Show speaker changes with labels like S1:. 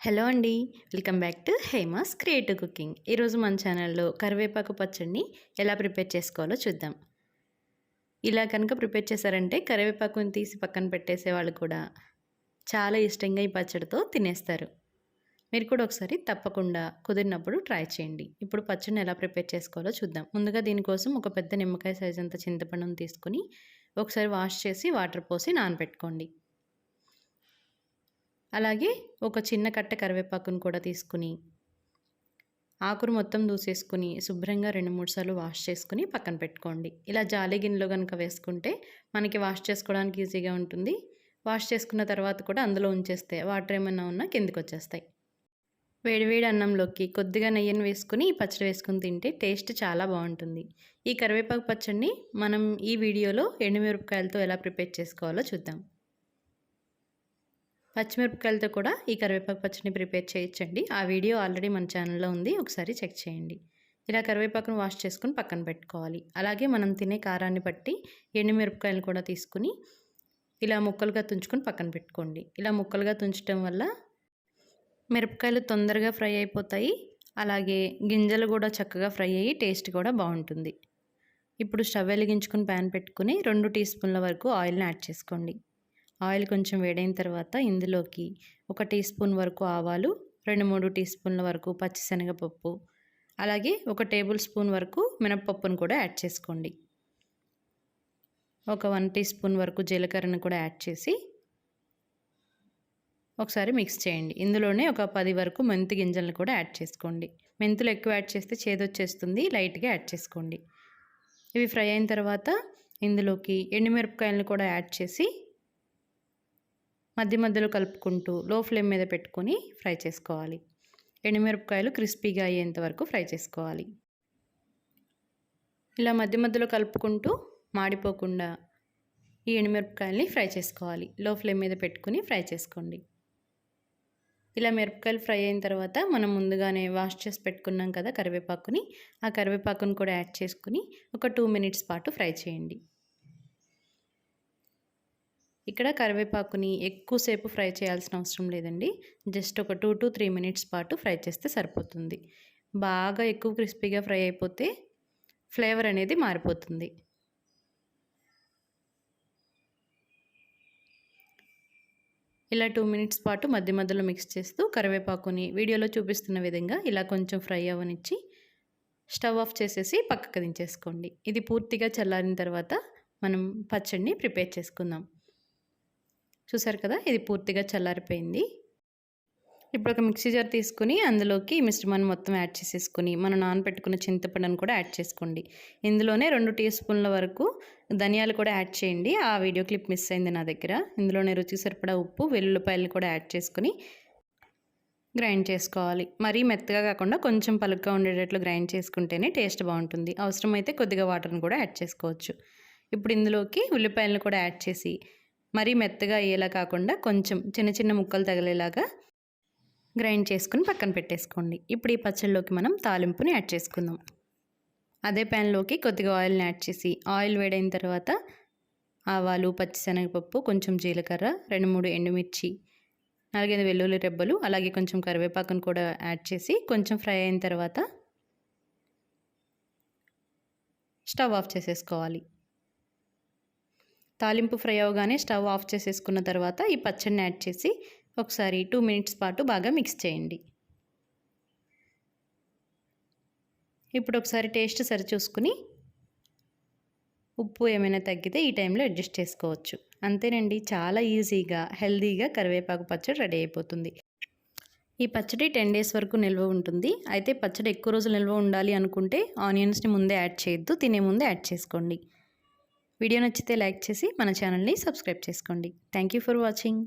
S1: Hello అండి welcome back to Hema's creative cooking. ఈరోజు మన ఛానల్లో కరివేపాకు పచ్చడిని ఎలా ప్రిపేర్ చేసుకోవాలో చూద్దాం. ఇలా కనుక ప్రిపేర్ చేశారంటే కరివేపాకుని తీసి పక్కన పెట్టేసే వాళ్ళు కూడా చాలా ఇష్టంగా ఈ పచ్చడితో తినేస్తారు. మీరు కూడా ఒకసారి తప్పకుండా కుదిరినప్పుడు ట్రై చేయండి. ఇప్పుడు పచ్చడిని ఎలా ప్రిపేర్ చేసుకోవాలో చూద్దాం. ముందుగా దీనికోసం ఒక పెద్ద నిమ్మకాయ సైజ్ అంత చింతపండును తీసుకుని ఒకసారి వాష్ చేసి వాటర్ పోసి నానబెట్టుకోండి. అలాగే ఒక చిన్న కట్ట కరివేపాకును కూడా తీసుకుని ఆకురు మొత్తం దూసేసుకుని శుభ్రంగా రెండు మూడు సార్లు వాష్ చేసుకుని పక్కన పెట్టుకోండి. ఇలా జాలి గిన్నెలో కనుక వేసుకుంటే మనకి వాష్ చేసుకోవడానికి ఈజీగా ఉంటుంది. వాష్ చేసుకున్న తర్వాత కూడా అందులో ఉంచేస్తే వాటర్ ఏమైనా ఉన్నా కిందికి వచ్చేస్తాయి. వేడివేడి అన్నంలోకి కొద్దిగా నెయ్యిని వేసుకుని ఈ పచ్చడి వేసుకుని తింటే టేస్ట్ చాలా బాగుంటుంది. ఈ కరివేపాకు పచ్చడిని మనం ఈ వీడియోలో ఎండుమిరపకాయలతో ఎలా ప్రిపేర్ చేసుకోవాలో చూద్దాం. పచ్చిమిరపకాయలతో కూడా ఈ కరివేపాకు పచ్చడిని ప్రిపేర్ చేయొచ్చండి. ఆ వీడియో ఆల్రెడీ మన ఛానల్లో ఉంది. ఒకసారి చెక్ చేయండి. ఇలా కరివేపాకును వాష్ చేసుకుని పక్కన పెట్టుకోవాలి. అలాగే మనం తినే కారాన్ని బట్టి ఎండుమిరపకాయలు కూడా తీసుకుని ఇలా ముక్కలుగా తుంచుకొని పక్కన పెట్టుకోండి. ఇలా ముక్కలుగా తుంచడం వల్ల మిరపకాయలు తొందరగా ఫ్రై అయిపోతాయి. అలాగే గింజలు కూడా చక్కగా ఫ్రై అయ్యి టేస్ట్ కూడా బాగుంటుంది. ఇప్పుడు స్టవ్ వెలిగించుకుని ప్యాన్ పెట్టుకుని రెండు టీ స్పూన్ల వరకు ఆయిల్ని యాడ్ చేసుకోండి. ఆయిల్ కొంచెం వేడైన తర్వాత ఇందులోకి ఒక టీ స్పూన్ వరకు ఆవాలు రెండు మూడు టీ స్పూన్ల వరకు పచ్చిశనగపప్పు అలాగే ఒక టేబుల్ స్పూన్ వరకు మినప్పప్పును కూడా యాడ్ చేసుకోండి. ఒక వన్ టీ స్పూన్ వరకు జీలకర్రను కూడా యాడ్ చేసి ఒకసారి మిక్స్ చేయండి. ఇందులోనే ఒక పది వరకు మెంతి గింజలను కూడా యాడ్ చేసుకోండి. మెంతులు ఎక్కువ యాడ్ చేస్తే చేదొచ్చేస్తుంది లైట్గా యాడ్ చేసుకోండి. ఇవి ఫ్రై అయిన తర్వాత ఇందులోకి ఎండుమిరపకాయలను కూడా యాడ్ చేసి మధ్య మధ్యలో కలుపుకుంటూ లో ఫ్లేమ్ మీద పెట్టుకొని ఫ్రై చేసుకోవాలి. ఎండుమిరపకాయలు క్రిస్పీగా అయ్యేంత వరకు ఫ్రై చేసుకోవాలి. ఇలా మధ్య మధ్యలో కలుపుకుంటూ మాడిపోకుండా ఈ ఎండుమిరపకాయల్ని ఫ్రై చేసుకోవాలి. లో ఫ్లేమ్ మీద పెట్టుకుని ఫ్రై చేసుకోండి. ఇలా మిరపకాయలు ఫ్రై అయిన తర్వాత మనం ముందుగానే వాష్ చేసి పెట్టుకున్నాం కదా కరివేపాకుని ఆ కరివేపాకుని కూడా యాడ్ చేసుకుని ఒక టూ మినిట్స్ పాటు ఫ్రై చేయండి. ఇక్కడ కరివేపాకుని ఎక్కువసేపు ఫ్రై చేయాల్సిన అవసరం లేదండి. జస్ట్ ఒక టూ టు త్రీ మినిట్స్ పాటు ఫ్రై చేస్తే సరిపోతుంది. బాగా ఎక్కువ క్రిస్పీగా ఫ్రై అయిపోతే ఫ్లేవర్ అనేది మారిపోతుంది. ఇలా టూ మినిట్స్ పాటు మధ్య మధ్యలో మిక్స్ చేస్తూ కరివేపాకుని వీడియోలో చూపిస్తున్న విధంగా ఇలా కొంచెం ఫ్రై అవ్వనిచ్చి స్టవ్ ఆఫ్ చేసేసి పక్కకు దించేసుకోండి. ఇది పూర్తిగా చల్లారిన తర్వాత మనం పచ్చడిని ప్రిపేర్ చేసుకుందాం. చూసారు కదా? ఇది పూర్తిగా చల్లారిపోయింది. ఇప్పుడు ఒక మిక్సీ జార్ తీసుకుని అందులోకి మిశ్రమాన్ని మొత్తం యాడ్ చేసేసుకుని మనం నానబెట్టుకున్న చింతపండును కూడా యాడ్ చేసుకోండి. ఇందులోనే రెండు టీ స్పూన్ల వరకు ధనియాలు కూడా యాడ్ చేయండి. ఆ వీడియో క్లిప్ మిస్ అయింది నా దగ్గర. ఇందులోనే రుచికి సరిపడా ఉప్పు వెల్లుల్లిపాయలు కూడా యాడ్ చేసుకుని గ్రైండ్ చేసుకోవాలి. మరీ మెత్తగా కాకుండా కొంచెం పలుగ్గా ఉండేటట్లు గ్రైండ్ చేసుకుంటేనే టేస్ట్ బాగుంటుంది. అవసరమైతే కొద్దిగా వాటర్ని కూడా యాడ్ చేసుకోవచ్చు. ఇప్పుడు ఇందులోకి ఉల్లిపాయలను కూడా యాడ్ చేసి మరీ మెత్తగా అయ్యేలా కాకుండా కొంచెం చిన్న చిన్న ముక్కలు తగిలేలాగా గ్రైండ్ చేసుకుని పక్కన పెట్టేసుకోండి. ఇప్పుడు ఈ పచ్చళ్ళలోకి మనం తాలింపుని యాడ్ చేసుకుందాం. అదే ప్యాన్లోకి కొద్దిగా ఆయిల్ని యాడ్ చేసి ఆయిల్ వేడైన తర్వాత ఆవాలు పచ్చిశనగపప్పు కొంచెం జీలకర్ర రెండు మూడు ఎండుమిర్చి నాలుగైదు వెల్లుల్లి రెబ్బలు అలాగే కొంచెం కరివేపాకును కూడా యాడ్ చేసి కొంచెం ఫ్రై అయిన తర్వాత స్టవ్ ఆఫ్ చేసేసుకోవాలి. తాలింపు ఫ్రై అవగానే స్టవ్ ఆఫ్ చేసేసుకున్న తర్వాత ఈ పచ్చడిని యాడ్ చేసి ఒకసారి టూ మినిట్స్ పాటు బాగా మిక్స్ చేయండి. ఇప్పుడు ఒకసారి టేస్ట్ సరిచూసుకుని ఉప్పు ఏమైనా తగ్గితే ఈ టైంలో అడ్జస్ట్ చేసుకోవచ్చు. అంతేనండి చాలా ఈజీగా హెల్తీగా కరివేపాకు పచ్చడి రెడీ అయిపోతుంది. ఈ పచ్చడి టెన్ డేస్ వరకు నిల్వ ఉంటుంది. అయితే పచ్చడి ఎక్కువ రోజులు నిల్వ ఉండాలి అనుకుంటే ఆనియన్స్ని ముందే యాడ్ చేయొద్దు తినే ముందే యాడ్ చేసుకోండి. వీడియో నచ్చితే లైక్ చేసి మన ఛానల్ని సబ్స్క్రైబ్ చేసుకోండి. Thank you for watching.